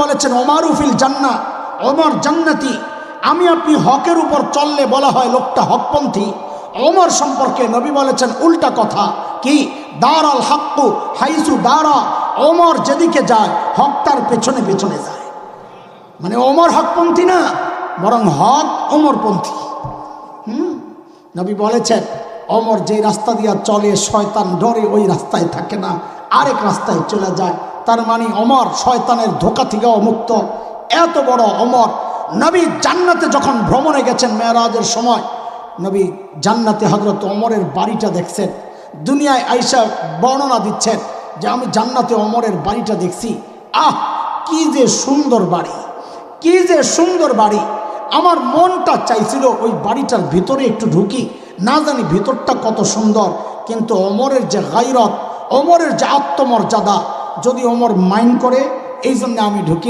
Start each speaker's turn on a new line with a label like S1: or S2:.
S1: বলেছেন ওমারুফিল জান্না অমর জান্নাতি। আমি আপনি হকের উপর চললে বলা হয় লোকটা হকপন্থী। ওমর সম্পর্কে নবী বলেছেন, উল্টা কথা কি? দারাল হাক্কু হাইসু দারা। ওমর যেদিকে যায়, হক তার পেছনে পেছনে যায়। মানে ওমর হকপন্থী না, বরং হক ওমরপন্থী। হুম? নবী বলেছেন অমর যে রাস্তা দিয়া চলে, শয়তান ডরে ওই রাস্তায় থাকে না, আরেক রাস্তায় চলে যায়। তার মানে অমর শয়তানের ধোকা থেকে অমুক্ত এত বড় অমর। নবী জান্নাতে যখন ভ্রমণে গেছেন মেয়েরাজের সময়, নবী জান্নাতে হজরত অমরের বাড়িটা দেখছেন। দুনিয়ায় আইসা বর্ণনা দিচ্ছেন যে, আমি জান্নাতে অমরের বাড়িটা দেখছি। আহ, কি যে সুন্দর বাড়ি! কি যে সুন্দর বাড়ি! আমার মনটা চাইছিল ওই বাড়িটার ভিতরে একটু ঢুকি। না জানি ভিতরটা কত সুন্দর, কিন্তু অমরের যে গাইরত অমরের যে আত্মমর্যাদা যদি ওমর মাইন্ড করে এই জন্য আমি ঢুকি